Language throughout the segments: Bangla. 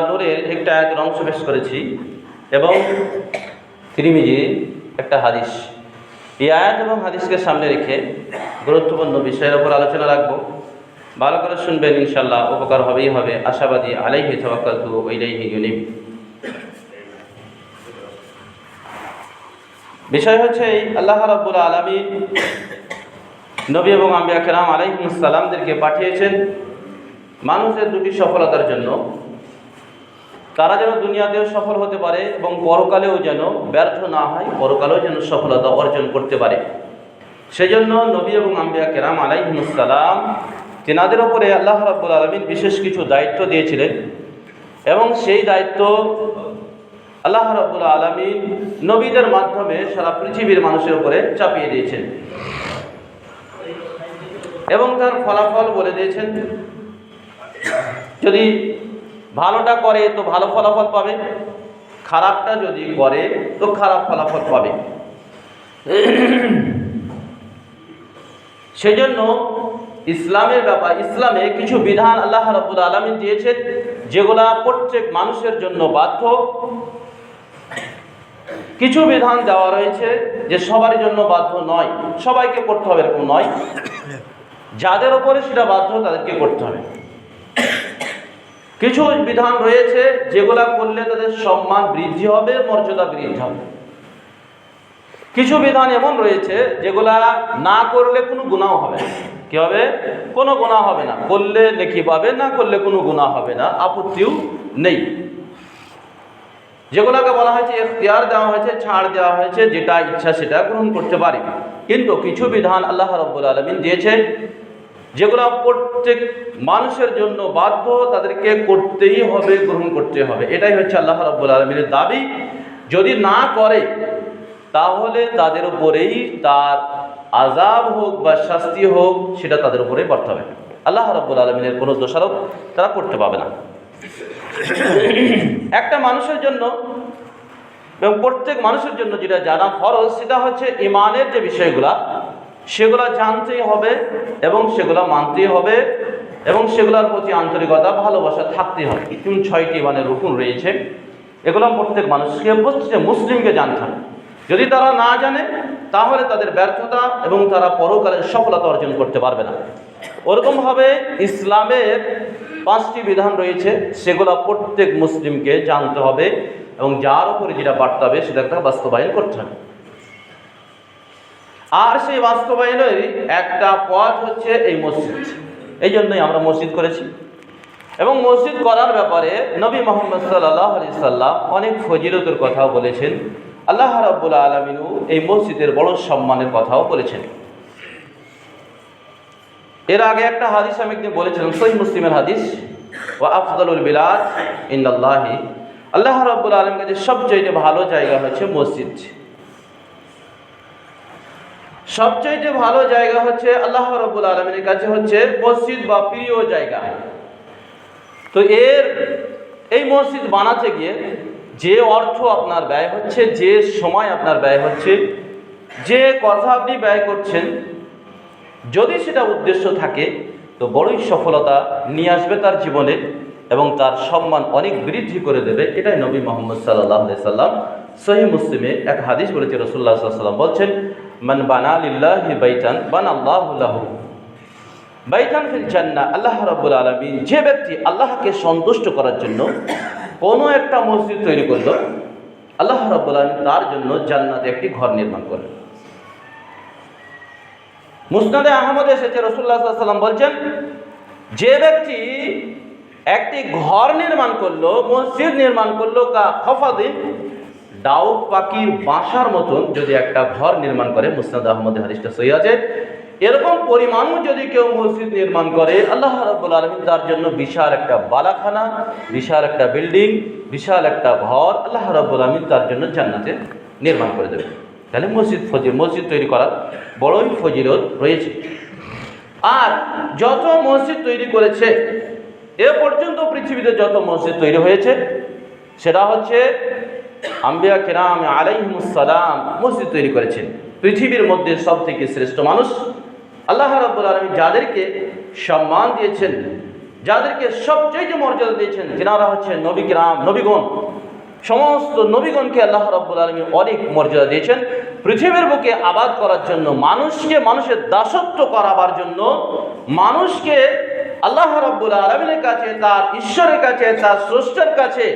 নূরের একটা আয়াতের অংশ পেশ করেছি এবং তিরিমিজি একটা হাদিস। এই আয়াত এবং হাদিসকে সামনে রেখে গুরুত্বপূর্ণ বিষয়ের ওপর আলোচনা রাখব। ভালো করে শুনবেন ইনশাল্লাহ উপকার হবেই হবে। আশাবাদী, আলাইহি ওয়া ইলাইহি ইউনিব। বিষয় হচ্ছে এই, আল্লাহ রাব্বুল আলামিন নবী এবং আম্বিয়া কেরাম আলাইহিস সালামদেরকে পাঠিয়েছেন মানুষের দুটি সফলতার জন্য। তারা যেন দুনিয়াতেও সফল হতে পারে এবং পরকালেও যেন ব্যর্থ না হয়, পরকালেও যেন সফলতা অর্জন করতে পারে। সেজন্য নবী এবং আম্বিয়া কেরাম আলাইহিমুসালাম তেনাদের ওপরে আল্লাহ রাব্বুল আলমিন বিশেষ কিছু দায়িত্ব দিয়েছিলেন এবং সেই দায়িত্ব আল্লাহ রাব্বুল আলমিন নবীদের মাধ্যমে সারা পৃথিবীর মানুষের উপরে চাপিয়ে দিয়েছেন এবং তার ফলাফল বলে দিয়েছেন। যদি ভালোটা করে, তো ভালো ফলাফল পাবে। খারাপটা যদি করে, তো খারাপ ফলাফল পাবে। সেজন্য ইসলামের ব্যাপার, ইসলামে কিছু বিধান আল্লাহ রাব্বুল আলমিন দিয়েছেন, যেগুলা প্রত্যেক মানুষের জন্য বাধ্য। কিছু বিধান দেওয়া রয়েছে যে সবার জন্য বাধ্য নয়, সবাইকে করতে হবে এরকম নয়। যাদের ওপরে সেটা বাধ্য, তাদেরকে করতে হবে। কিছু বিধান রয়েছে যেগুলা করলে তাদের সম্মান বৃদ্ধি হবে, মর্যাদা বৃদ্ধি হবে। কিছু বিধান এমন রয়েছে যেগুলা না করলে কোনো গুণাও হবে না। কি হবে? কোনো গুণা হবে না। করলে নেকি পাবে না, করলে কোনো গুণা হবে না। আপত্তিও নেই। যেগুলোকে বলা হয়েছে এখতিয়ার দেওয়া হয়েছে, ছাড় দেওয়া হয়েছে, যেটা ইচ্ছা সেটা গ্রহণ করতে পারি। কিন্তু কিছু বিধান আল্লাহ রব্বুল আলমিন দিয়েছে যেগুলো প্রত্যেক মানুষের জন্য বাধ্য, তাদেরকে করতেই হবে, গ্রহণ করতে হবে। এটাই হচ্ছে আল্লাহ রব্বুল আলমিনের দাবি। যদি না করে, তাহলে তাদের উপরেই তার আজাব হোক বা শাস্তি হোক, সেটা তাদের উপরেই হবে। আল্লাহ রব্বুল আলমিনের কোনো দোষারোপ তারা করতে পাবে না। একটা মানুষের জন্য এবং প্রত্যেক মানুষের জন্য যেটা জানা ফরজ, সেটা হচ্ছে ইমানের যে বিষয়গুলা সেগুলা জানতেই হবে এবং সেগুলা মানতেই হবে এবং সেগুলোর প্রতি আন্তরিকতা, ভালোবাসা থাকতেই হবে। কোন ছয়টি মানে রুকুন রয়েছে। এগুলো প্রত্যেক মানুষকে প্রত্যেক মুসলিমকে জানতে হবে। যদি তারা না জানে, তাহলে তাদের ব্যর্থতা এবং তারা পরকালের সফলতা অর্জন করতে পারবে না। ওরকমভাবে ইসলামের পাঁচটি বিধান রয়েছে, সেগুলো প্রত্যেক মুসলিমকে জানতে হবে এবং যার উপরে যেটা বার্তা হবে সেটা একটা বাস্তবায়ন করতে হবে। আর সেই বাস্তবায়নের একটা পথ হচ্ছে এই মসজিদ। এই জন্যই আমরা মসজিদ করেছি। এবং মসজিদ করার ব্যাপারে নবী মোহাম্মদ সাল্লাহ সাল্লাম অনেক ফজিলতের কথাও বলেছেন। আল্লাহ রাব্বুল আলমিনও এই মসজিদের বড় সম্মানের কথাও বলেছেন। এর আগে একটা হাদিস আমি একদিন বলেছিলাম সহি মুসলিমের হাদিস ও আফদলুল বিলাদ ইন্দাল্লাহি। আল্লাহ রাব্বুল আলম কাছে সবচাইতে ভালো জায়গা হচ্ছে মসজিদ। সবচাইতে ভালো জায়গা হচ্ছে আল্লাহ রব্বুল আলমিনের কাছে হচ্ছে মসজিদ বা প্রিয় জায়গা। তো এর, এই মসজিদ বানাতে গিয়ে যে অর্থ আপনার ব্যয় হচ্ছে, যে সময় আপনার ব্যয় হচ্ছে, যে কথা আপনি ব্যয় করছেন, যদি সেটা উদ্দেশ্য থাকে, তো বড়ই সফলতা নিয়ে আসবে তার জীবনে এবং তার সম্মান অনেক বৃদ্ধি করে দেবে। এটাই নবী মোহাম্মদ সাল্লাহ সাল্লাম সহি মুসলিমে এক হাদিস বলেছে রসুল্লাহ সাল্লাম বলছেন মান বানা লিল্লাহি বাইতান বান আল্লাহ বাইতান ফিল জান্না আল্লাহ রাব্বুল আলামিন যে ব্যক্তি আল্লাহকে সন্তুষ্ট করার জন্য কোনো একটা মসজিদ তৈরি করল, আল্লাহ রাব্বুল আলামিন তার জন্য জান্নাতে একটি ঘর নির্মাণ করলেন। মুসনাদে আহমদ এসেছে রসুল্লাহ সাল্লাম বলছেন, যে ব্যক্তি একটি ঘর নির্মাণ করল, মসজিদ নির্মাণ করল কা খফাদিন ডাউক পাখির বাসার মতন যদি একটা ঘর নির্মাণ করে, মুসনাদ আহমদ হারিসটা সই আছে। এরকম পরিমাণও যদি কেউ মসজিদ নির্মাণ করে, আল্লাহ রাব্বুল আলমিন তার জন্য বিশাল একটা বালাখানা, বিশাল একটা বিল্ডিং, বিশাল একটা ঘর আল্লাহ রাব্বুল আলমিন তার জন্য জান্নাতে নির্মাণ করে দেবে। তাহলে মসজিদ ফজিল মসজিদ তৈরি করার বড়ই ফজিলত রয়েছে। আর যত মসজিদ তৈরি করেছে, এ পর্যন্ত পৃথিবীতে যত মসজিদ তৈরি হয়েছে, সেটা হচ্ছে আম্বিয়া কেরাম আলাইহিমুসালাম মসজিদ তৈরি করেছেন। পৃথিবীর মধ্যে সব থেকে শ্রেষ্ঠ মানুষ। আল্লাহ রাব্বুল আলমী যাদেরকে সম্মান দিয়েছেন, যাদেরকে সবচেয়ে মর্যাদা দিয়েছেন তেনারা হচ্ছেন নবিগ্রাম নবীগণ। সমস্ত নবীগণকে আল্লাহ রব্বুল আলমী অনেক মর্যাদা দিয়েছেন। পৃথিবীর বুকে আবাদ করার জন্য, মানুষকে মানুষের দাসত্ব করাবার জন্য, মানুষকে আল্লাহ রব্বুল আলমিনের কাছে, তার ঈশ্বরের কাছে, তার স্রষ্টার কাছে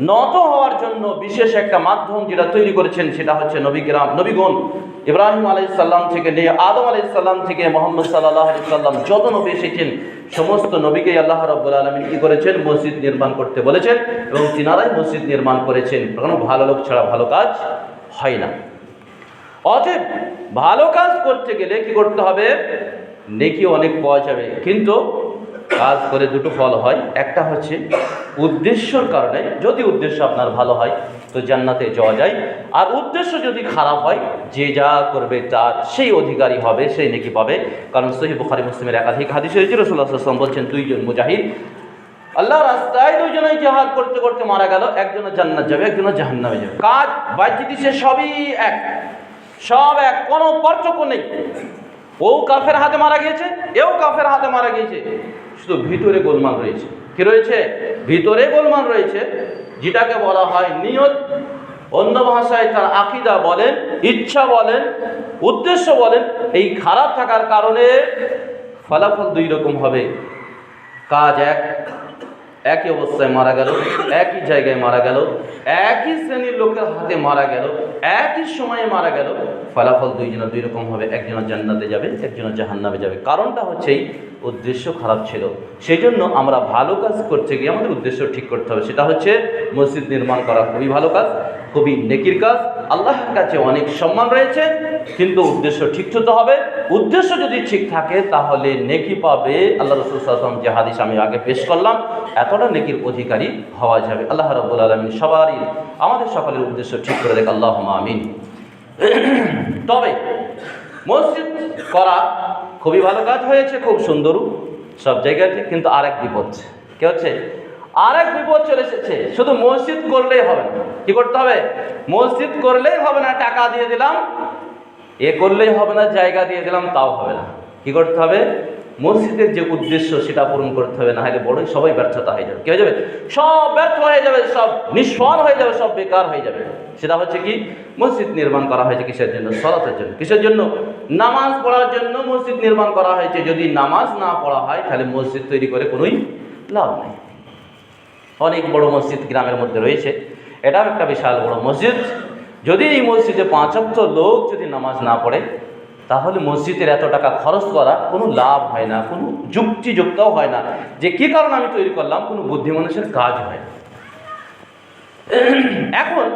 নত হওয়ার জন্য বিশেষ একটা মাধ্যম যেটা তৈরি করেছেন সেটা হচ্ছে নবীগ্রাম নবীগণ ইব্রাহিম আলাইসাল্লাম থেকে নিয়ে আদম আলাইসাল্লাম থেকে মোহাম্মদ সাল্লাহ সাল্লাম যত নবী এসেছেন, সমস্ত নবীকে আল্লাহ রব্বুল আলমিন কী করেছেন? মসজিদ নির্মাণ করতে বলেছেন এবং তিনারাই মসজিদ নির্মাণ করেছেন। কোনো ভালো লোক ছাড়া ভালো কাজ হয় না। অতএব ভালো কাজ করতে গেলে কি করতে হবে? নেকি অনেক পাওয়া যাবে। কিন্তু কাজ করে দুটো ফল হয়, একটা হচ্ছে উদ্দেশ্যর কারণে, যদি উদ্দেশ্য আপনার ভালো হয়, তো জান্নাতে যাওয়া যায়। আর উদ্দেশ্য যদি খারাপ হয়, যে যা করবে তার সেই অধিকারী হবে, সেই নেকি পাবে। কারণ সহি বুখারি মুসলিমের একাধিক হাদিস হয়েছে রসুল্লাহ আসলাম বলছেন দুইজন মুজাহিদ আল্লাহ রাস্তায় দুজনেই জাহাজ করতে করতে মারা গেল একজনের জান্নাত যাবে একজনের জাহান্নামে যাবে। কাজ, বাহ্যিক সবই এক। সব এক, কোনো পার্থক্য নেই। ও কাফের হাতে মারা গিয়েছে, এও কাফের হাতে মারা গিয়েছে। শুধু ভিতরে গোলমাল রয়েছে। কি রয়েছে? ভিতরে গোলমাল রয়েছে, যেটাকে বলা হয় নিয়ত। অন্য ভাষায় তার আকিদা বলেন, ইচ্ছা বলেন, উদ্দেশ্য বলেন, এই খারাপ থাকার কারণে ফলাফল দুই রকম হবে। কাজ এক একই অবস্থায় মারা গেল, একই জায়গায় মারা গেল, একই শ্রেণির লোকের হাতে মারা গেল, একই সময়ে মারা গেল। ফলাফল দুইজনের দুই রকম হবে একজনের জান্নাতে যাবে একজনের জাহান্নামে যাবে। কারণটা হচ্ছে এই উদ্দেশ্য খারাপ ছিল। সেই জন্য আমরা ভালো কাজ করতে গিয়ে আমাদের উদ্দেশ্য ঠিক করতে হবে। সেটা হচ্ছে মসজিদ নির্মাণ করা খুবই ভালো কাজ, খুবই নেকির কাজ। আল্লাহর কাছে অনেক সম্মান রয়েছে কিন্তু উদ্দেশ্য ঠিক হতে হবে। উদ্দেশ্য যদি ঠিক থাকে, তাহলে নেকি পাবে। আল্লাহ রসুল আসলাম যে হাদিস আমি আগে পেশ করলাম, এতটা নেকির অধিকারী হওয়া যাবে। আল্লাহ রব্বুল আলমিন সবারই, আমাদের সকলের উদ্দেশ্য ঠিক করে দেখ। আল্লাহ আমিন। তবে, মসজিদ করা খুবই ভালো কাজ হয়েছে, খুব সুন্দরও সব জায়গাতে, কিন্তু আরেক বিপদ। কে হচ্ছে? আরেক বিপদ চলে এসেছে। শুধু মসজিদ করলেই হবে না। কি করতে হবে? মসজিদ করলেই হবে না। টাকা দিয়ে দিলাম এ করলেই হবে না, জায়গা দিয়ে দিলাম, তাও হবে না। কি করতে হবে? মসজিদের যে উদ্দেশ্য, সেটা পূরণ করতে হবে না হলে বড়ই সবাই ব্যর্থতা হয়ে যাবে। কি হয়ে যাবে? সব ব্যর্থ হয়ে যাবে, সব নিষ্ফল হয়ে যাবে, সব বেকার হয়ে যাবে। সেটা হচ্ছে কি? মসজিদ নির্মাণ করা হয়েছে কিসের জন্য? সলাতের জন্য। কিসের জন্য? নামাজ পড়ার জন্য মসজিদ নির্মাণ করা হয়েছে। যদি নামাজ না পড়া হয়, তাহলে মসজিদ তৈরি করে কোনোই লাভ নেই। অনেক বড় মসজিদ গ্রামের মধ্যে রয়েছে। এটাও একটা বিশাল বড় মসজিদ। যদি এই মসজিদে পাঁচক্ত লোক যদি নামাজ না পড়ে, তাহলে মসজিদের এত টাকা খরচ করা কোনো লাভ হয় না, কোনো যুক্তিযুক্তও হয় না। যে কী কারণে আমি তৈরি করলাম? কোনো বুদ্ধি মানুষের কাজ হয়। এখন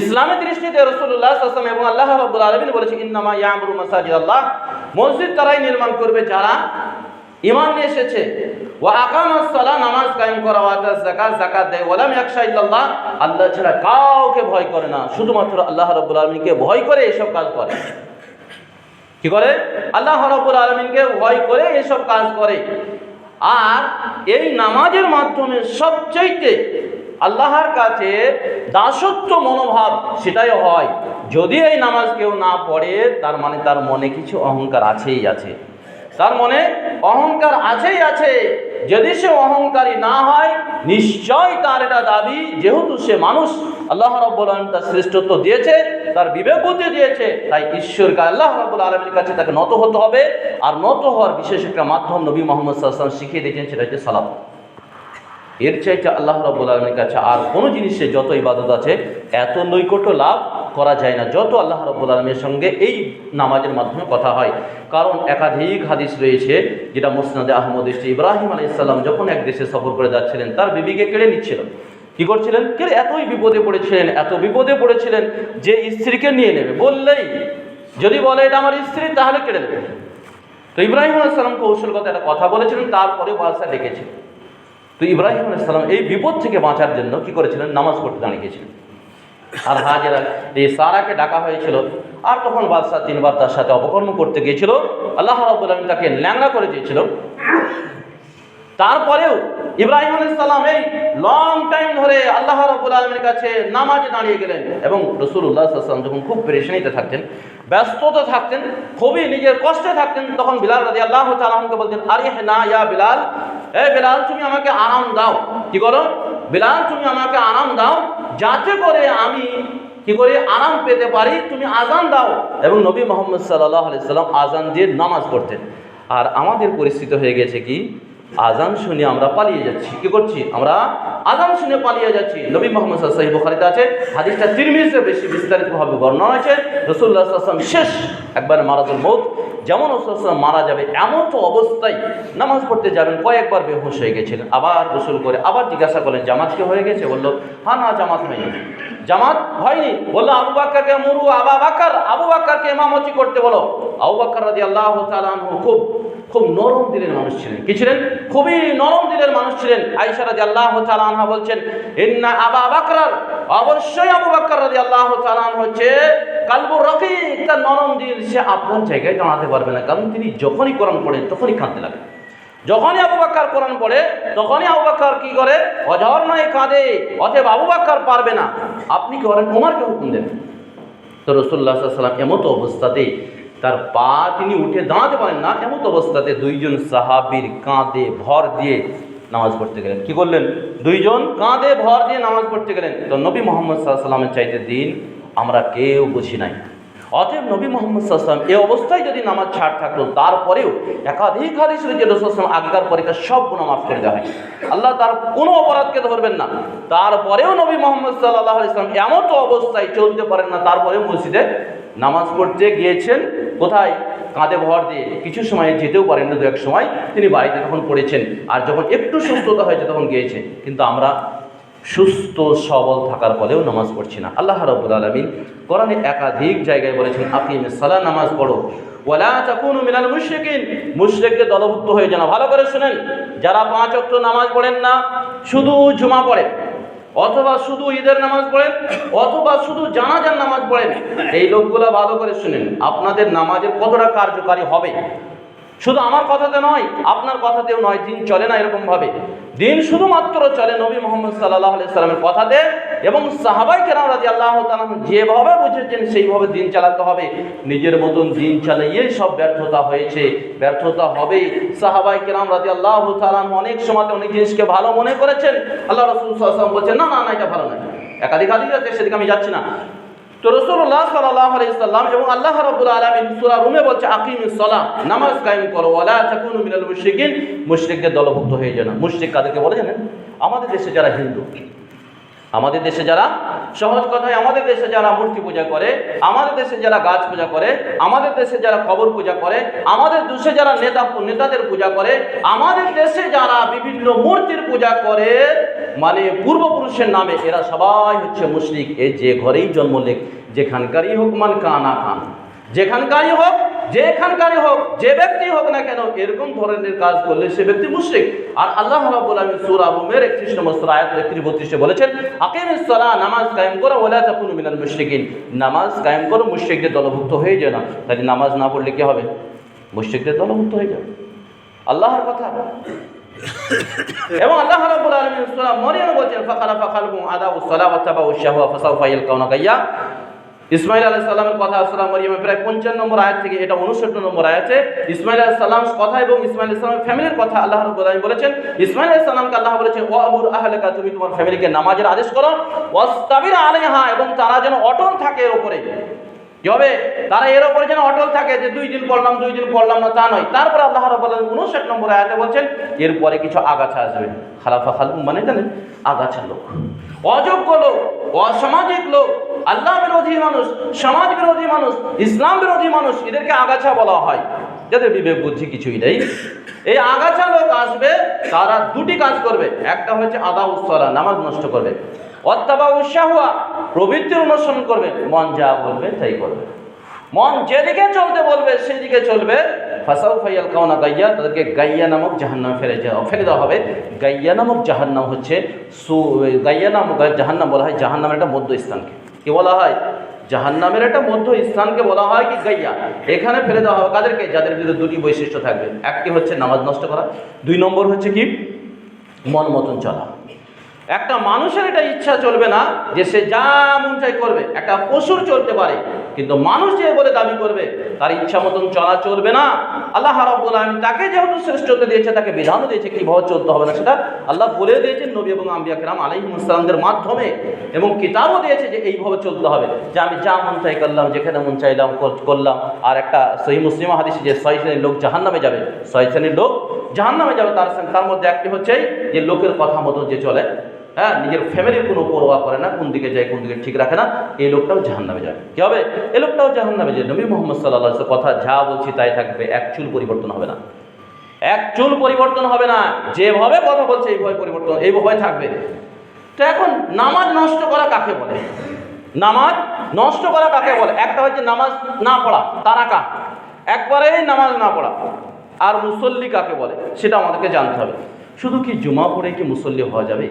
ইসলামের দৃষ্টিতে রসুল্লাহ আসলাম এবং আল্লাহ রব্বুল আলমিন বলেছে ইন্নামা ইয়ামরু মাসাজিদ আল্লাহ মসজিদ তারাই নির্মাণ করবে যারা ইমান এসেছে। ও আকামাস সালাহ নামাজ কায়েম করা দেয়। আল্লাহ ছাড়া কাউকে ভয় করে না। শুধুমাত্র ভয় করে এসব কাজ করে। করে? ভয় করে কাজ করে। আর এই নামাজের মাধ্যমে সবচাইতে আল্লাহর কাছে দাসত্ব মনোভাব সেটাই হয়। যদি এই নামাজ কেউ না পড়ে, তার মানে তার মনে কিছু অহংকার আছেই আছে। তার মনে অহংকার আছেই আছে। যদি সে অহংকারী না হয়, নিশ্চয় তার এটা দাবি, যেহেতু সে মানুষ, আল্লাহ রব্বুল আলম তার শ্রেষ্ঠত্ব দিয়েছে, তার বিবেকবুদ্ধি দিয়েছে, তাই ঈশ্বরকে আল্লাহ রব্বুল আলমীর কাছে তাকে নত হতে হবে। আর নত হওয়ার বিশেষ একটা মাধ্যম নবী মোহাম্মদ সাল্লাম শিখিয়ে দিয়েছেন, সেটা হচ্ছে সালাম এর চাইতে আল্লাহ রব্বুল আলমীর কাছে আর কোনো জিনিসে যত ইবাদত আছে এত নৈকট্য লাভ করা যায় না, যত আল্লাহ রব্বুল আলমীর সঙ্গে এই নামাজের মাধ্যমে কথা হয়। কারণ একাধিক হাদিস রয়েছে, যেটা মুসনাদে আহমদ ইসি ইব্রাহিম আলী ইসলাম যখন এক দেশে সফর করে যাচ্ছিলেন, তার বিবিকে কেড়ে নিচ্ছিল। কি করছিলেন? কে এতই বিপদে পড়েছিলেন, এত বিপদে পড়েছিলেন যে স্ত্রীকে নিয়ে নেবে। বললেই, যদি বলে এটা আমার স্ত্রী, তাহলে কেড়ে নেবে। তো ইব্রাহিম আলাইসাল্লাম কৌশলগত একটা কথা বলেছিলেন, তারপরে বাদশাহ ডেকেছিলেন। তো ইব্রাহিম আলাইসাল্লাম এই বিপদ থেকে বাঁচার জন্য কি করেছিলেন? নামাজ পড়তে দাঁড়িয়ে গিয়েছিলেন। আর হাজেরা এই সারাকে ডাকা হয়েছিল। আর তখন বাদশাহ তিনবার তার সাথে অপকর্ম করতে গিয়েছিল। আল্লাহ রাবুল আলম তাকে ল্যাংড়া করে দিয়েছিল। তারপরেও ইব্রাহিম আলাইসাল্লাম এই লং টাইম ধরে আল্লাহ রবুল আলমের কাছে নামাজে দাঁড়িয়ে গেলেন এবং রসুল উল্লাহ যখন খুব পেরেশানিতে থাকতেন ব্যস্ততা থাকতেন, খুবই নিজের কষ্টে থাকতেন, তখন বিলাল রাজি আল্লাহ তালামকে বলতেন আরে না ইয়া বিলাল, এ বিলাল, তুমি আমাকে আরাম দাও। কি করো? বিলাল, তুমি আমাকে আরাম দাও, যাতে করে আমি কি করে আরাম পেতে পারি, তুমি আজান দাও। এবং নবী মোহাম্মদ সাল্লাহ সাল্লাম আজান দিয়ে নামাজ পড়তেন। আর আমাদের পরিস্থিতি হয়ে গেছে কি? আজান শুনে আমরা পালিয়ে যাচ্ছি। কি করছি? আমরা আজান শুনে পালিয়ে যাচ্ছি। নবী মোহাম্মদ সাহি বুখারিতে আছে, হাদিসটা তিরমিজে বেশি বিস্তারিতভাবে বর্ণনা আছে রসুল্লাহ আসলাম শেষ একবার মারাজুল মৌত যেমন রসুল্লাহ মারা যাবে এমন তো অবস্থায় নামাজ পড়তে যাবেন, কয়েকবার বেহুশ হয়ে গেছিলেন। আবার গোসল করে আবার জিজ্ঞাসা করলেন, জামাত কি হয়ে গেছে? বলল হ্যাঁ না, জামাত হয়নি। জামাত হয়নি। বলল, আবু বাক্কারকে মুরু, আবা বাক্কার, আবু বাক্কারকে ইমামতি করতে বলো। আবু বাক্কার রাদি আল্লাহ খুব খুব নরম দিলের মানুষ ছিলেন। কি ছিলেন? খুবই নরম দিলের মানুষ ছিলেন। আইসা রাজি আল্লাহ আনহা বলছেন, ইন্না আবা বাকরার অবশ্যই আবু বাক্কার রাজি আল্লাহ তালান হচ্ছে কালবুর রকি তার নরম দিল, সে আপনার জায়গায় দাঁড়াতে পারবে না। কারণ তিনি যখনই কোরআন পড়েন, তখনই কাঁদতে লাগে। যখনই আবু বাক্কার কোরআন পড়ে, তখনই আবু বাক্কার কি করে? অঝর নয় কাঁদে, অতএব আবু বাক্কার পারবে না। আপনি কি করেন? ওমারকে হুকুম দেন। তো রসুল্লাহ সাল্লাম এমতো অবস্থাতে তার পা তিনি উঠে দাঁড়াতে পারেন না এমন অবস্থাতে দুইজন সাহাবির কাঁধে ভর দিয়ে নামাজ পড়তে গেলেন। কি করলেন দুইজন কাঁধে ভর দিয়ে নামাজ পড়তে গেলেন। তো নবী মোহাম্মদ সাল্লাহ সাল্লামের চাইতে দিন আমরা কেউ বুঝি নাই। অতএব নবী মোহাম্মদ সাল্লাম এই অবস্থায় যদি নামাজ ছাড় থাকল, তারপরেও একাধিক হাদিস রয়েছে রসুলাম আগেকার পরীক্ষা সব গুণা মাফ করে দেওয়া হয়। আল্লাহ তার কোনো অপরাধকে ধরবেন না। তারপরেও নবী মোহাম্মদ সাল্লাহ ইসলাম এমন তো অবস্থায় চলতে পারেন না, তারপরেও মসজিদে নামাজ পড়তে গিয়েছেন। কোথায়? কাঁধে ভর দিয়ে কিছু সময় যেতেও পারেন না দু এক সময় তিনি বাড়িতে তখন পড়েছেন। আর যখন একটু সুস্থতা হয়েছে তখন গিয়েছে কিন্তু আমরা সুস্থ, সবল থাকার পরেও নামাজ পড়ছি না। আল্লাহ রবুল আলমিন কোরআনে একাধিক জায়গায় বলেছেন আপনি সালা নামাজ পড়ো। ওয়ালা তাকুনু মিনাল মুশরিকিন। মুশরিকদের দলভুক্ত হয়ে যেন ভালো করে শুনেন, যারা পাঁচ অক্ট নামাজ পড়েন না, শুধু জুমা পড়েন, অথবা শুধু ঈদের নামাজ পড়েন, অথবা শুধু জানাজার নামাজ পড়েন, এই লোকগুলো ভালো করে শুনেন, আপনাদের নামাজের কতটা কার্যকারী হবে? শুধু আমার কথাতে নয়, আপনার কথাতেও নয়, দিন চলে না এরকমভাবে। দিন শুধুমাত্র চলে নবী মোহাম্মদ সাল্লাহ সাল্লামের কথাতে এবং সাহাবাই কেরাম রাজি আল্লাহ যেভাবে বুঝেছেন সেইভাবে দিন চালাতে হবে। নিজের মতন দিন চালাইয়েই সব ব্যর্থতা হয়েছে, ব্যর্থতা হবে সাহাবাই কেরাম রাজি আল্লাহ তালাম অনেক সময় অনেক জিনিসকে ভালো মনে করেছেন। আল্লাহ রসুল বলছেন, না না না, এটা ভালো নয়। একাধিক হাদিস সেদিকে আমি যাচ্ছি না। তো রসুল্লাহ সাল্লাহ আলাইসাল্লাম এবং আল্লাহ রাবুল আলমিন সুরা রুমে বলছে আকিম সালাম নামাজ কায়েম করো, ওয়ালা তাকুনু মিনাল মুশরিকিন মুশরিকদের দলভুক্ত হয়ে যায় না। মুশরিক কাদেরকে বলে জানেন? আমাদের দেশে যারা হিন্দু আমাদের দেশে যারা, সহজ কথায় আমাদের দেশে যারা মূর্তি পূজা করে, আমাদের দেশে যারা গাছ পূজা করে, আমাদের দেশে যারা কবর পূজা করে, আমাদের দেশে যারা নেতা, নেতাদের পূজা করে, আমাদের দেশে যারা বিভিন্ন মূর্তির পূজা করে মানে পূর্বপুরুষের নামে এরা সবাই হচ্ছে মুশরিক। এ যে ঘরেই জন্ম লেখ, যেখানকারই হোক মান কানা খান, যেখানকারই হোক যেখানকারই হোক, যে ব্যক্তি হোক না কেন, এরকম ধরনের কাজ করলে সে ব্যক্তি মুশরিক। আর আল্লাহ রাব্বুল আলামিন সূরা রুমের 31 নম্বর সূরা, আয়াত 31 32 বলেছেন, আকিমিস সালাহ, নামাজ কায়েম করো, ওয়ালা তাকুনু মিনাল মুশরিকিন। নামাজ কায়েম করো, মুশরিকদের দলভুক্ত হয়ে যায় না। তাই নামাজ না পড়লে কি হবে? মুশরিকদের দলভুক্ত হয়ে যাবে আল্লাহর কথা। এবং আল্লাহ রাব্বুল আলামিন সূরা মরিয়ম বলেন ফাকালা ফাকালহু আদাউ সালাহ ওয়া তাবাউ শাহওয়া, ফাসাউফা ইয়ালকাউনা গাইয়া ইসমাইল আলাহ সাল্লামের কথা আসসালাম মরিয়মে প্রায় পঞ্চান্ন নম্বর আয়াত থেকে এটা উনষট্টি নম্বর আয়াতে ইসমাইল আলাহ সাল্লাম কথা এবং ইসমাইল ইসলামের ফ্যামিলির কথা আল্লাহ রব্বুল আলামিন বলেছেন। ইসমাইল আলাহ সাল্লামকে আল্লাহ বলেছেন ও আবুর আহলেকা, তুমি তোমার ফ্যামিলিকে নামাজের আদেশ করো। ওয়াস্তাবির আলেহা এবং তারা যেন অটল থাকে ওপরে কি হবে? তারা এর উপরে যেন অটল থাকে যে দুই দিন পড়লাম, দুই দিন পড়লাম না, তা নয়। তারপরে আল্লাহ আলামিন উনষাট নম্বর আয়াতে বলছেন, এরপরে কিছু আগাছা আসবে। খালাফা খালুম মানে জানেন আগাছা লোক। অযোগ্য লোক, অসামাজিক লোক, আল্লাহ বিরোধী মানুষ, সমাজ বিরোধী মানুষ, ইসলাম বিরোধী মানুষ, এদেরকে আগাছা বলা হয়। যাদের বিবেক, বুদ্ধি কিছুই নেই। এই আগাছা লোক আসবে, তারা দুটি কাজ করবে। একটা হচ্ছে আদা উৎসলা নামাজ নষ্ট করবে। অত্যাবা উৎসাহুয়া প্রবৃত্তির অনুসরণ করবে। মন যা বলবে তাই করবে। মন যেদিকে চলতে বলবে, সেদিকে চলবে। ফাসাউ ফাইয়াল কাউনা গাইয়া, তাদেরকে গাইয়া নামক জাহান্নাম ফেলে যাওয়া, ফেলে দেওয়া হবে। গাইয়া নামক জাহান্নাম হচ্ছে সু, গাইয়া নামক জাহান্নাম বলা হয় জাহান্নামের একটা মধ্য স্থানকে। কি বলা হয়? জাহান্নামের একটা মধ্য স্থানকে বলা হয় কি? গাইয়া। এখানে ফেলে দেওয়া হবে কাদেরকে? যাদের ভিতরে দুটি বৈশিষ্ট্য থাকবে। একটি হচ্ছে নামাজ নষ্ট করা, দুই নম্বর হচ্ছে কি? মন মতন চলা। একটা মানুষের এটা ইচ্ছা চলবে না যে সে যা মন চাই করবে। একটা পশুর চলতে পারে, কিন্তু মানুষ যে বলে দাবি করবে, তার ইচ্ছা মতন চলা চলবে না। আল্লাহ রাব্বুল আলামিন তাকে যেহেতু শ্রেষ্ঠত্ব দিয়েছে, তাকে বিধানও দিয়েছে কীভাবে চলতে হবে না সেটা আল্লাহ বলে দিয়েছেন নবী এবং আম্বিয়া কেরাম আলাইহিমুসলামদের মাধ্যমে এবং কিতাবও দিয়েছে যে এইভাবে চলতে হবে, যে আমি যা মন চাই করলাম, যেখানে মন চাইলাম করলাম। আর একটা সহি মুসলিম হাদিস যে ছয় শ্রেণির লোক জাহান্নামে যাবে, ছয় শ্রেণির লোক জাহান্নামে যাবে, তার তার মধ্যে একটি হচ্ছে যে লোকের কথা মতো যে চলে। হ্যাঁ নিজের ফ্যামিলির কোনো পরোয়া করে না, কোন দিকে যায়, কোন দিকে ঠিক রাখে না, এই লোকটাও জাহান নামে যাবে কি হবে? এই লোকটাও জাহান নামে যাবে নবী মোহাম্মদ সাল্লাহ কথা যা বলছি তাই থাকবে, এক চুল পরিবর্তন হবে না। এক চুল পরিবর্তন হবে না। যেভাবে কথা বলছে এইভাবে পরিবর্তন এইভাবে থাকবে। তো এখন নামাজ নষ্ট করা কাকে বলে? নামাজ নষ্ট করা কাকে বলে? একটা হচ্ছে নামাজ না পড়া তারাকা একবারেই নামাজ না পড়া। আর মুসল্লি কাকে বলে? সেটা আমাদেরকে জানতে হবে। শুধু কি জুমা পড়ে কি মুসল্লি হওয়া যাবে?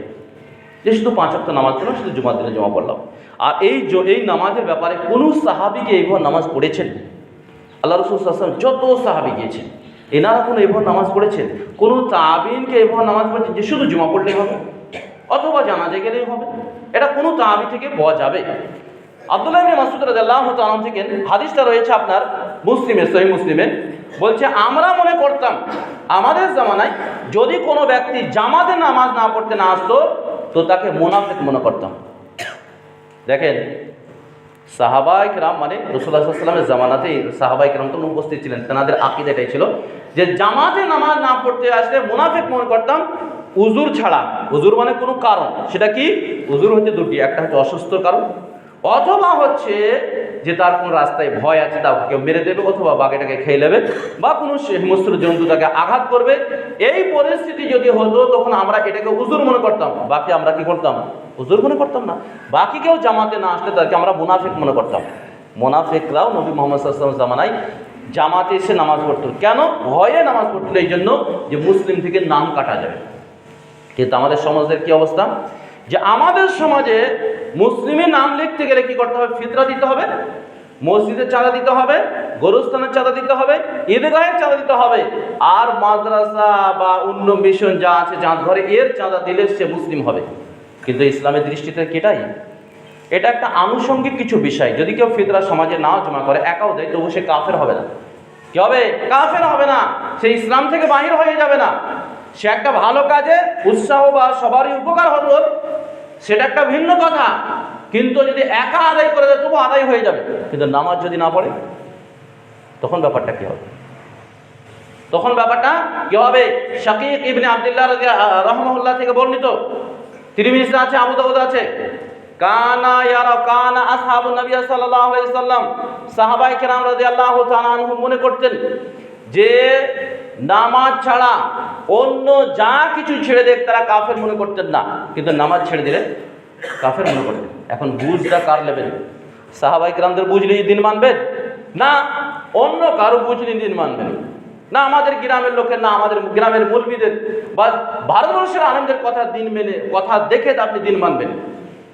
যে শুধু পাঁচ অক্ট নামাজ পড়লাম, শুধু জুমার দিনে জমা পড়লাম। আর এই এই নামাজের ব্যাপারে কোনো সাহাবিকে এইভাবে নামাজ পড়েছেন? আল্লাহ রসুল আসলাম যত সাহাবি গিয়েছেন, এনারা কোনো এভাবে নামাজ পড়েছেন? কোনো তাবিনকে এভাবে নামাজ পড়েছেন যে শুধু জমা পড়লেই হবে? অথবা জানাজে গেলেই হবে? এটা কোনো তাবি থেকে পাওয়া যাবে? আব্দুল্লাহ মাসুদ রাদিয়াল্লাহু তাআলা থেকে হাদিসটা রয়েছে আপনার মুসলিমের সহি মুসলিমের। বলছে, আমরা মনে করতাম, আমাদের জামানায় যদি কোনো ব্যক্তি জামাতে নামাজ না পড়তে না আসতো তো তাকে মোনাফেক মনে করতাম। দেখেন সাহাবাই কিরাম মানে রসুল্লাহামের জামানাতে জামানাতেই সাহাবাই কিরাম তো উপস্থিত ছিলেন, তেনাদের আকিদ এটাই ছিল যে জামাতে নামাজ না পড়তে আসলে মোনাফেক মনে করতাম উজুর ছাড়া। উজুর মানে কোনো কারণ, সেটা কি? উজুর হচ্ছে দুটি, একটা হচ্ছে অসুস্থ কারণ, অথবা হচ্ছে যে তার কোনো রাস্তায় ভয় আছে তা কেউ মেরে দেবে অথবা বাঘেটাকে খেয়ে নেবে বা কোনো হিংস্র জন্তু তাকে আঘাত করবে। এই পরিস্থিতি যদি হতো, তখন আমরা এটাকে উজুর মনে করতাম। বাকি আমরা কি করতাম? হুজুর মনে করতাম না। বাকি কেউ জামাতে না আসলে তাদেরকে আমরা মুনাফিক মনে করতাম। মোনাফিকরাও নবী মোহাম্মদ জামানায় জামাতে এসে নামাজ পড়তো। কেন? ভয়ে নামাজ পড়তো এই জন্য যে মুসলিম থেকে নাম কাটা যাবে। কিন্তু আমাদের সমাজের কি অবস্থা? যে আমাদের সমাজে মুসলিমের নাম লিখতে গেলে কি করতে হবে? ফিতরা দিতে হবে মসজিদের চাঁদা দিতে হবে, গরুস্থানের চাঁদা দিতে হবে ঈদগাহের চাঁদা দিতে হবে। আর মাদ্রাসা বা অন্য মিশন যা আছে চাঁদ ঘরে এর চাঁদা দিলে সে মুসলিম হবে। কিন্তু ইসলামের দৃষ্টিতে কেটাই? এটা একটা আনুষঙ্গিক কিছু বিষয়। যদি কেউ ফিতরা সমাজে নাও জমা করে, একাও দেয়, তবু সে কাফের হবে না। কি হবে? কাফের হবে না। সে ইসলাম থেকে বাহির হয়ে যাবে না। সে একটা ভালো কাজে উৎসাহ বা সবারই উপকার হতো। সেটা একটা ভিন্ন কথা। কিন্তু যদি একা আদায় করে দেয় তবু আদায় হয়ে যাবে। কিন্তু নামাজ যদি না পড়ে, তখন ব্যাপারটা কি হবে? তখন ব্যাপারটা কি হবে? শাকিক ইবনে আব্দুল্লাহ রহমউল্লাহ থেকে বর্ণিত। তিরমিজে আছে আবু আছে। কানা ইয়ারা, কানা আসহাবু নবী সাল্লাল্লাহু সাল্লাম সাহাবায়ে কেরাম রাদিয়াল্লাহু তাআলা মনে করতেন যে নামাজ ছাড়া অন্য যা কিছু ছেড়ে দেখ, তারা কাফের মনে করতেন না। কিন্তু নামাজ ছেড়ে দিলে কাফের মনে করতেন। এখন বুঝটা কার নেবেন সাহাবাই কেরামদের বুঝলে দিন মানবেন? না, অন্য কারও বুঝলে দিন মানবেন। না, আমাদের গ্রামের লোকের, না, আমাদের গ্রামের মৌলবীদের বা ভারতবর্ষের আনন্দের কথা দিন মেনে, কথা দেখে আপনি দিন মানবেন।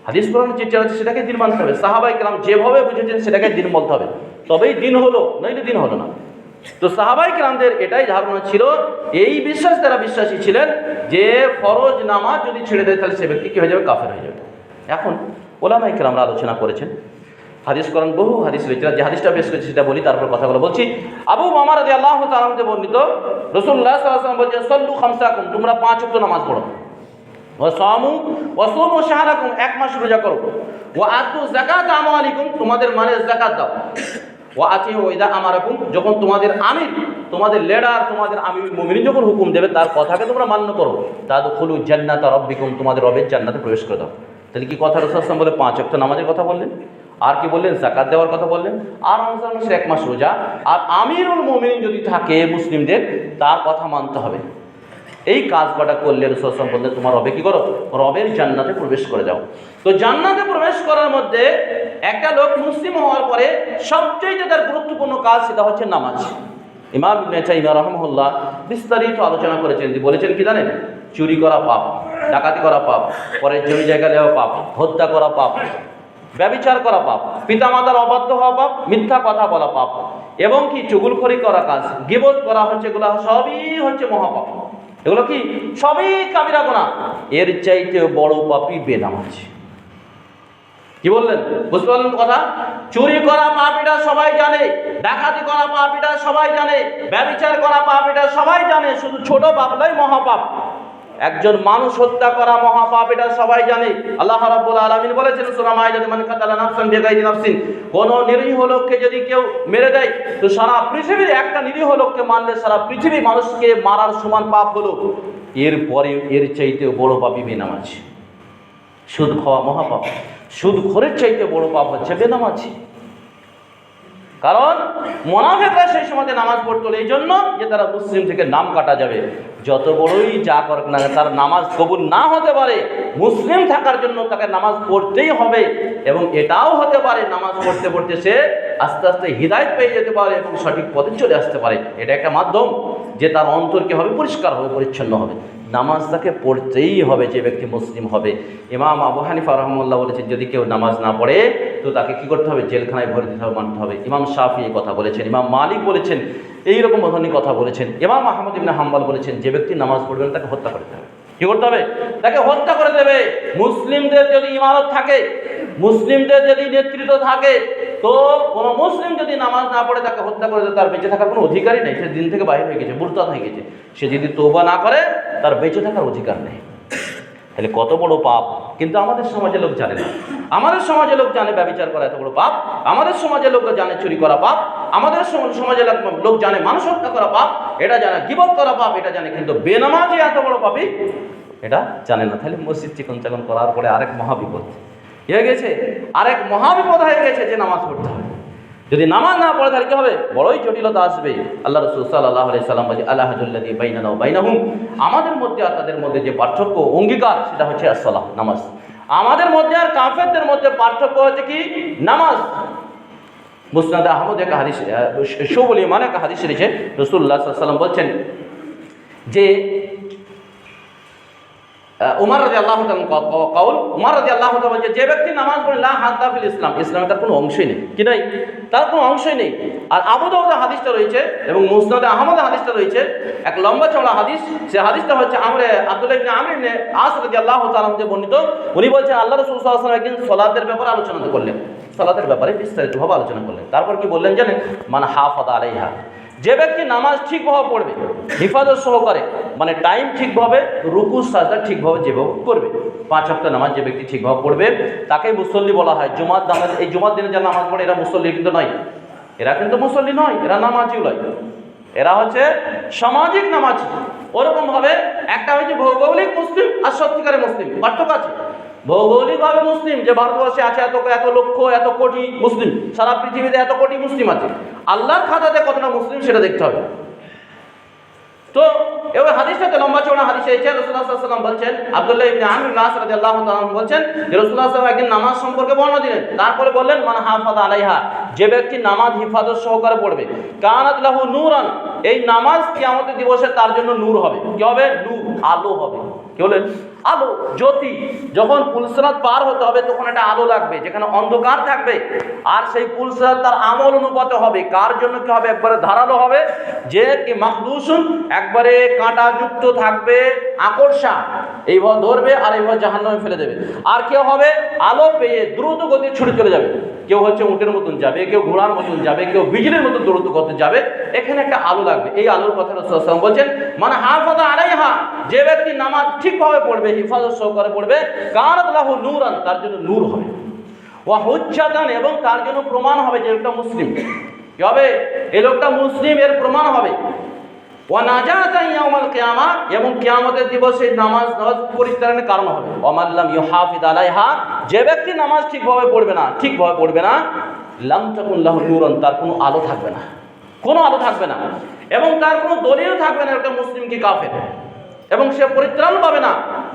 হাদিস কোরআন যে আছে, সেটাকে দিন মানতে হবে। সাহাবাই কেরাম যেভাবে বুঝেছেন, সেটাকে দিন বলতে হবে। তবেই দিন হলো, নইলে দিন হলো না। তো সাহাবাই কেরামদের এটাই ধারণা ছিল, এই বিশ্বাস তারা বিশ্বাসী ছিলেন যে ফরজ নামাজ যদি ছেড়ে দেয় তাহলে সে ব্যক্তি কি হয়ে যাবে? কাফের হয়ে যাবে। এখন ওলামাই কেরামরা আলোচনা করেছেন। হাদিস করেন বহু হাদিস রয়েছে। যে হাদিসটা বেশ করেছে সেটা বলি, তারপর কথাগুলো বলছি। আবু মামা রাজি আল্লাহ তালামতে বর্ণিত রসুল্লাহ বলছে সল্লু খামসাকুম, তোমরা পাঁচ অক্ট নামাজ পড়ো। ও সামু ও সোম ও এক মাস রোজা করো। ও আতু জাকাত আমালিকুম তোমাদের মানে জাকাত দাও। ও আছে ওইদা আমারাকুম, যখন তোমাদের আমির, তোমাদের লেডার তোমাদের আমির মুমিন যখন হুকুম দেবে, তার কথাকে তোমরা মান্য করো। তা তো খুলু জান্নাত রব্বিকুম, তোমাদের রবের জান্নাতে প্রবেশ করে দাও। তাহলে কি কথা রসুলাম বলে পাঁচ অক্ট নামাজের কথা বললেন? আর কি বললেন? জাকাত দেওয়ার কথা বললেন? আর রমজান মাসের এক মাস রোজা। আর আমিরুল মমিন যদি থাকে, মুসলিমদের, তার কথা মানতে হবে। এই কাজ কটা করলে রসুলাম বললেন তোমার রবে কি করো? রবের জান্নাতে প্রবেশ করে যাও। তো জান্নাতে প্রবেশ করার মধ্যে একটা লোক মুসলিম হওয়ার পরে সবচেয়ে তার গুরুত্বপূর্ণ কাজ সেটা হচ্ছে নামাজ। ইমাম ইবনে তাইমিয়া রহমহুল্লাহ বিস্তারিত আলোচনা করেছেন। বলেছেন কি জানেন? চুরি করা পাপ, ডাকাতি করা পাপ, পরের জমি জায়গা নেওয়া পাপ, হত্যা করা পাপ, ব্যবিচার করা পাপ, পিতামাতার অবাধ্য হওয়া পাপ, মিথ্যা কথা বলা পাপ, এবং কি চুগুলখড়ি করা কাজ, গিবত করা হচ্ছে, এগুলো সবই হচ্ছে মহাপাপ। এগুলো কি? সবই কাবিরা গোনা এর চাইতে বড় বেদাম বেনামাজ। কি বললেন? বুঝতে পারলেন কথা? চুরি করা পাপিটা সবাই জানে, ডাকাতি করা পাপিটা সবাই জানে, ব্যবচার করা পাপিটা সবাই জানে, শুধু ছোট পাপলাই মহাপাপ। একজন মানুষ হত্যা করা মহাপাপ, এটা সবাই জানে। আল্লাহ রাব্বুল আলামিন বলেছেন, সূরা মাইদাতে মান কাতালা নাফসান বিগাইরি নাফসিন, কোন নিরীহ লোককে যদি কেউ মেরে দেয়, তো সারা পৃথিবীর একটা নিরীহ লোককে মারলে সারা পৃথিবী মানুষকে মারার সমান পাপ হলো। এরপরে এর চাইতে বড় পাপই বেনামাজি সুদ খাওয়া মহাপাপ। সুদ খোরের চাইতে বড় পাপ হচ্ছে বেনামাজি। কারণ মোনাফেকরা সেই সময় নামাজ পড়তো এই জন্য যে তারা মুসলিম থেকে নাম কাটা যাবে। যত বড়ই যা করুক না তার নামাজ কবুল না হতে পারে, মুসলিম থাকার জন্য তাকে নামাজ পড়তেই হবে এবং এটাও হতে পারে, নামাজ পড়তে পড়তে সে আস্তে আস্তে হৃদায়ত পেয়ে যেতে পারে এবং সঠিক পথে চলে আসতে পারে। এটা একটা মাধ্যম যে তার অন্তর কি হবে পরিষ্কার হবে, পরিচ্ছন্ন হবে। নামাজ তাকে পড়তেই হবে যে ব্যক্তি মুসলিম হবে। ইমাম আবু হানিফা রহমুল্লাহ বলেছেন, যদি কেউ নামাজ না পড়ে, তো তাকে কি করতে হবে? জেলখানায় ভরে দিতে হবে মানতে হবে। ইমাম শাফি এই কথা বলেছেন, ইমাম মালিক বলেছেন এইরকম ধরনের কথা বলেছেন। ইমাম আহমদ ইবনে হাম্বাল বলেছেন, যে ব্যক্তি নামাজ পড়বে না, তাকে হত্যা করতে হবে কি করতে হবে? তাকে হত্যা করে দেবে। মুসলিমদের যদি ইমারত থাকে, মুসলিমদের যদি নেতৃত্ব থাকে, তো কোনো মুসলিম যদি নামাজ না পড়ে, তাকে হত্যা করে দেবে। তার বেঁচে থাকার কোনো অধিকারই নেই। সে দিন থেকে বাইরে হয়ে গেছে, মুরতাদ হয়ে গেছে। সে যদি তোবা না করে, তার বেঁচে থাকার অধিকার নেই। তাহলে কত বড় পাপ? কিন্তু আমাদের সমাজে লোক জানে না। আমাদের সমাজে লোক জানে ব্যবচার করা এত বড় পাপ। আমাদের সমাজে লোক জানে চুরি করা পাপ। আমাদের সম- সমাজে লোক- লোক জানে মানুষ হত্যা করা পাপ। এটা জানে গিবত করা পাপ। এটা জানে কিন্তু বেনামাজি এত বড় পাপই এটা জানে না। তাহলে মসজিদ চিকন চাকন করার পরে আরেক মহাবিপদ। হয়ে গেছে। আরেক মহাবিপদ হয়ে গেছে যে নামাজ পড়তে হবে। যদি নামাজ না পড়ে, তাহলে কি হবে? বড়ই জটিলতা আসবে। আল্লাহ রসুল সাল্লাহ সাল্লাম বলছে আল্লাহদুল্লাদি বাইনানা বাইনাহুম। আমাদের মধ্যে আর তাদের মধ্যে যে পার্থক্য, অঙ্গীকার, সেটা হচ্ছে আসসালাহ, নামাজ। আমাদের মধ্যে আর কাফেরদের মধ্যে পার্থক্য হচ্ছে কি? নামাজ। মুসনাদ আহমদ এক হাদিস শোবলি মানে এক হাদিস রয়েছে। রসুল্লাহ সাল্লাম বলছেন যে উমার রাজি আল্লাহ কাউল উমার রাজি আল্লাহ বলছে, যে ব্যক্তি নামাজ পড়ে, লা হাত দাফিল ইসলাম, ইসলামে তার কোনো অংশই নেই। কি নাই? তার কোনো অংশই নেই। আর আবু হাদিসটা রয়েছে এবং মুসনাদে আহমদ হাদিসটা রয়েছে। এক লম্বা চওড়া হাদিস, সে হাদিসটা হচ্ছে আমরে আব্দুল্লাহ ইবনে আমর আস রাজি আল্লাহ যে বর্ণিত। উনি বলছেন আল্লাহ রাসূল সাল্লাল্লাহু আলাইহি একদিন সালাতের ব্যাপারে আলোচনা করলেন। সালাতের ব্যাপারে বিস্তারিতভাবে আলোচনা করলেন। তারপর কি বললেন জানেন? মানে হাফাদা আলাইহা, যে ব্যক্তি নামাজ ঠিকভাবে পড়বে, হিফাজত সহকারে মানে টাইম ঠিকভাবে, রুকু, সাজদা ঠিকভাবে যেভাবে করবে। পাঁচ হপ্তাহ নামাজ যে ব্যক্তি ঠিকভাবে পড়বে তাকে মুসল্লি বলা হয়। জুমার নামাজ, এই জুমার দিনে যারা নামাজ পড়ে, এরা মুসল্লি কিন্তু নয়। এরা কিন্তু মুসল্লি নয়, এরা নামাজিও নয়। এরা হচ্ছে সামাজিক নামাজি। ওরকমভাবে একটা হচ্ছে ভৌগোলিক মুসলিম আর সত্যিকারের মুসলিম। পার্থক্য আছে। ভৌগোলিকভাবে মুসলিম, যে ভারতবর্ষে আছে এত এত লক্ষ, এত কোটি মুসলিম, সারা পৃথিবীতে এত কোটি মুসলিম আছে। আল্লাহর খাতাতে কতটা মুসলিম সেটা দেখতে হবে। তো এবার হাদিসটাতে লম্বা চৌড়া হাদিস এসেছে রসুল্লাহ সাল্লাম বলছেন, আব্দুল্লাহ ইবনে আমির নাস রাদিয়াল্লাহু তাআলা বলছেন যে রসুল্লাহ সাল্লাম একদিন নামাজ সম্পর্কে বর্ণনা দিলেন। তারপরে বললেন, মান হাফাদা আলাইহা যে ব্যক্তি নামাজ হিফাজত সহকারে পড়বে। কানাত লাহু নূরান এই নামাজ কিয়ামতের দিবসে তার জন্য নূর হবে। কি হবে? নূর, আলো হবে। কি বলেন? আলো, জ্যোতি। যখন পুলসরাত পার হতে হবে, তখন একটা আলো লাগবে, যেখানে অন্ধকার থাকবে। আর সেই পুলসরাত তার আমল অনুপাতে হবে। কার জন্য কি হবে? একবারে ধারালো হবে। যে কি মাহদুসুন একবারে কাঁটাযুক্ত থাকবে আকর্ষা। এইভাবে ধরবে আর এইভাবে জাহান্নামে ফেলে দেবে। আর কেউ হবে? আলো পেয়ে দ্রুত গতি ছুটে চলে যাবে। কেউ হচ্ছে উটের মতন যাবে, কেউ ঘোড়ার মতন যাবে, কেউ বিজলির মতন দ্রুত গতি যাবে। এখানে একটা আলো লাগবে। এই আলোর কথা রসুলাম বলছেন মানে হাফাজা আলাইহা যে ব্যক্তি নামাজ ঠিকভাবে পড়বে, হিফাজত সহকারে পড়বে কারত লাহু নূরান, তার জন্য নূর হবে। ও হুজ্জাতান, এবং তার জন্য প্রমাণ হবে যে লোকটা মুসলিম। কি হবে? এই লোকটা মুসলিম, এর প্রমাণ হবে। ও নাজাতান ইয়াউমাল কিয়ামা, এবং কিয়ামতের দিবসে নামাজ নামাজ পরিত্রাণের কারণ হবে। ওমাল্লাম ইউহাফিদ আলাইহা, যে ব্যক্তি নামাজ ঠিকভাবে পড়বে না, ঠিকভাবে পড়বে না, লাম তাকুন লাহু নূরান, তার কোনো আলো থাকবে না। কোনো আলো থাকবে না। এবং তার কোনো দলিল থাকবে না একটা মুসলিমকে কাফের। এবং সে পরিত্রাণ পাবে না।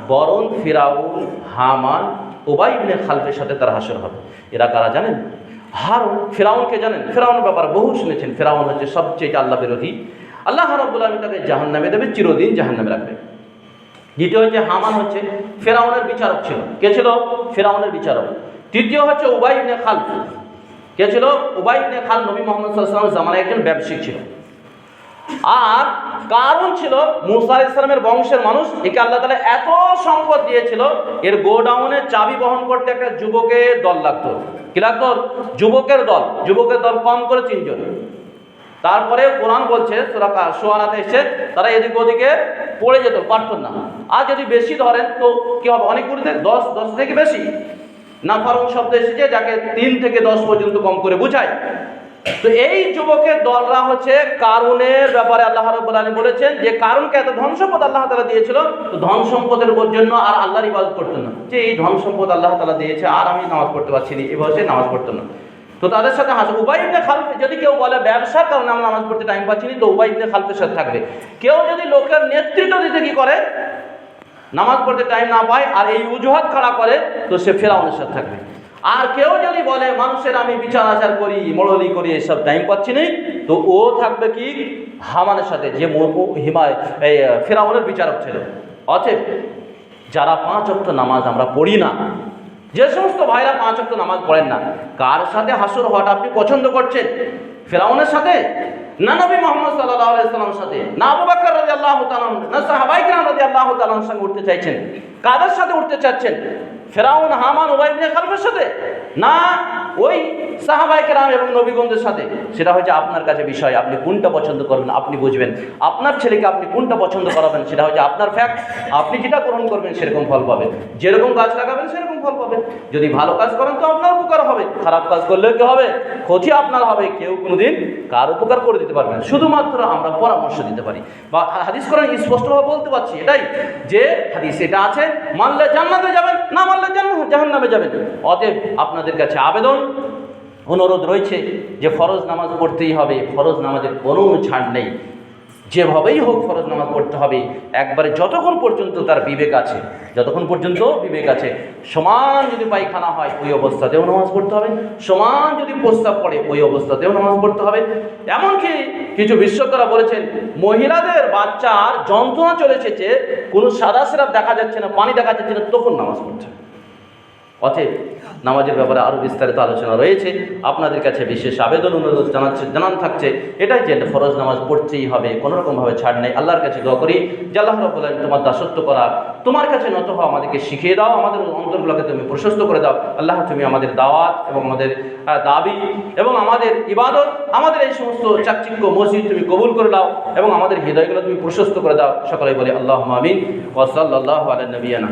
বরং ফিরাউন, হামান ওবাই ইবনে খালফের সাথে তার হাসর হবে। এরা কারা জানেন? হারুন, ফেরাউনকে জানেন? ফেরাউনের ব্যাপারে বহু শুনেছেন। ফেরাউন হচ্ছে সবচেয়ে আল্লাহ বিরোধী আল্লাহ রাব্বুল আলামিন তাকে জাহান নামে দেবে, চিরদিন জাহান্নামে রাখবে। দ্বিতীয় হচ্ছে হামান হচ্ছে ফেরাউনের বিচারক ছিল। কে ছিল? ফেরাউনের বিচারক। তৃতীয় হচ্ছে উবাই ইবনে খালফ। কে ছিল? উবাই ইবনে খাল নবী মোহাম্মদ সাল্লাল্লাহু আলাইহি একজন ব্যবসায়িক ছিল। আর কারণ ছিল মুসা ইসলামের বংশের মানুষ, একে আল্লাহ তালা এত সম্পদ দিয়েছিল, এর গোডাউনে চাবি বহন করতে একটা যুবকের দল লাগতো। কি লাগতো? যুবকের দল যুবকের দল কম করে তিনজন। তারপরে কোরআন বলছে, সুরা সোয়ানাতে এসে তারা এদিক ওদিকে পড়ে যেত, পারত না। আর যদি বেশি ধরেন, তো কি হবে? অনেক গুলিতে দশ দশ থেকে বেশি। না ফারুক শব্দ এসেছে, যাকে তিন থেকে দশ পর্যন্ত কম করে বুঝায়। তো এই যুবকের দলরা হচ্ছে কারুনের ব্যাপারে আল্লাহ রব্বুল আলামিন বলেছেন যে কারণকে এত ধন সম্পদ আল্লাহ তালা দিয়েছিল, তো ধন সম্পদের জন্য আর আল্লাহর ইবাদত করতো না। যে এই ধন সম্পদ আল্লাহ তালা দিয়েছে, আর আমি নামাজ পড়তে পারছি না এভাবে সে নামাজ পড়তো না। তো তাদের সাথে হাসে, উবাই খালফ, যদি কেউ বলে ব্যবসার কারণে আমরা নামাজ পড়তে টাইম পাচ্ছি না, তো উবাই ইবনে খালফের সাথে থাকবে। কেউ যদি লোকের নেতৃত্ব দিতে কি করে? নামাজ পড়তে টাইম না পায়, আর এই অজুহাত খাড়া করে, তো সে ফেরাউনের সাথে থাকবে। আর কেউ যদি বলে মানুষের আমি বিচার আচার করি, মরলি করি, এসব টাইম পাচ্ছি না, তো ও থাকবে কি? হামানের সাথে, যে হিমায়, এই ফেরাউনের বিচারক ছিল। অতএব, যারা পাঁচ অক্ট নামাজ আমরা পড়ি না, যে সমস্ত ভাইরা পাঁচ অক্ট নামাজ পড়েন না, কার সাথে হাসুর হওয়াটা আপনি পছন্দ করছেন? ফেরাউনের সাথে? না নবী মোহাম্মদ সাল্লাহ আলাইসাল্লামের সাথে? না আবু বাক্কর রাজি আল্লাহ তালাম না সাহাবাই কেরাম রাজি আল্লাহ তালার সঙ্গে উঠতে চাইছেন? কাদের সাথে উঠতে চাচ্ছেন? ফেরাউন, হামান উবাইবনে খালফের সাথে? না, ওই সাহাবাই কেরাম এবং নবীগঞ্জের সাথে। সেটা হচ্ছে আপনার কাছে বিষয়, আপনি কোনটা পছন্দ করবেন আপনি বুঝবেন। আপনার ছেলেকে আপনি কোনটা পছন্দ করাবেন সেটা হচ্ছে আপনার ফ্যাক্ট আপনি যেটা গ্রহণ করবেন সেরকম ফল পাবেন। যেরকম গাছ লাগাবেন সেরকম ফল পাবেন। যদি ভালো কাজ করেন তো আপনার উপকার হবে, খারাপ কাজ করলেও কি হবে? ক্ষতি আপনার হবে, কেউ কোনোদিন কার উপকার করে দিতে পারবেন শুধুমাত্র আমরা পরামর্শ দিতে পারি। বা হাদিস করেন স্পষ্টভাবে বলতে পারছি এটাই যে হাদিস এটা আছে, মানলে জান্নাতে যাবেন, না মানলে জান্নাত জাহান্নামে যাবেন অতএব আপনাদের কাছে আবেদন, অনুরোধ রয়েছে যে ফরজ নামাজ পড়তেই হবে, ফরজ নামাজের কোনো ছাড় নেই। যেভাবেই হোক ফরজ নামাজ পড়তে হবে। একবারে যতক্ষণ পর্যন্ত তার বিবেক আছে, যতক্ষণ পর্যন্ত বিবেক আছে, সমান যদি পায়খানা হয়, ওই অবস্থাতেও নামাজ পড়তে হবে। সমান যদি প্রস্তাব পড়ে, ওই অবস্থাতেও নামাজ পড়তে হবে। এমনকি কিছু বিশ্বকরা বলেছেন, মহিলাদের বাচ্চার যন্ত্রণা চলে এসেছে কোনো সাদা সিরাপ দেখা যাচ্ছে না, পানি দেখা যাচ্ছে না, তখন নামাজ হবে। অতএব নামাজের ব্যাপারে আরও বিস্তারিত আলোচনা রয়েছে। আপনাদের কাছে বিশেষ আবেদন, অনুরোধ জানাচ্ছে জানান থাকছে, এটাই যে ফরজ নামাজ পড়তেই হবে কোনো রকমভাবে ছাড় নেই। আল্লাহর কাছে দোয়া করি, যে আল্লাহ রব্বুল তোমার দাসত্ব করা, তোমার কাছে নত হওয়া আমাদেরকে শিখিয়ে দাও, আমাদের অন্তরগুলোকে তুমি প্রশস্ত করে দাও। আল্লাহ, তুমি আমাদের দাওয়াত এবং আমাদের দাবি এবং আমাদের ইবাদত, আমাদের এই সমস্ত চাকচিক্য মসজিদ তুমি কবুল করে দাও এবং আমাদের হৃদয়গুলো তুমি প্রশস্ত করে দাও। সকলে বলে আল্লাহ আমিন। ওয়াসাল্লাহ আলা নবিয়ানা।